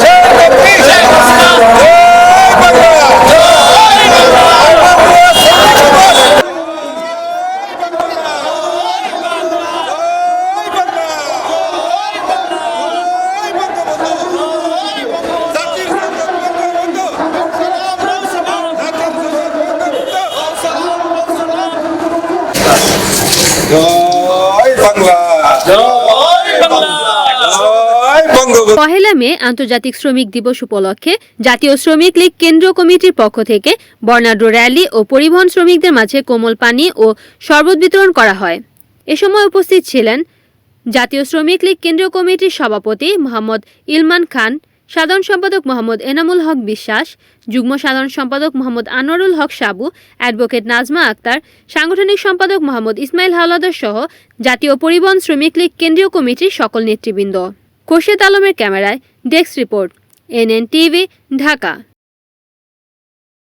제 পহেলা মে আন্তর্জাতিক শ্রমিক দিবস উপলক্ষে জাতীয় শ্রমিক লীগ কেন্দ্রীয় কমিটির পক্ষ থেকে বর্ণাঢ্য র্যালি ও পরিবহন শ্রমিকদের মাঝে কোমল পানি ও শরবত বিতরণ করা হয়। এ সময় উপস্থিত ছিলেন জাতীয় শ্রমিক লীগ কেন্দ্রীয় কমিটির সভাপতি মোহাম্মদ ইলমান খান সাধারণ সম্পাদক মোহাম্মদ এনামুল হক বিশ্বাস, যুগ্ম সাধারণ সম্পাদক মোহাম্মদ আনোয়ারুল হক সাবু, অ্যাডভোকেট নাজমা আক্তার, সাংগঠনিক সম্পাদক মোহাম্মদ ইসমাইল হাওলাদার সহ জাতীয় পরিবহন শ্রমিক লীগ কেন্দ্রীয় কমিটির সকল নেতৃবৃন্দ। খোরশেদ আলমের ক্যামেরায় desk report, NN TV, Dhaka.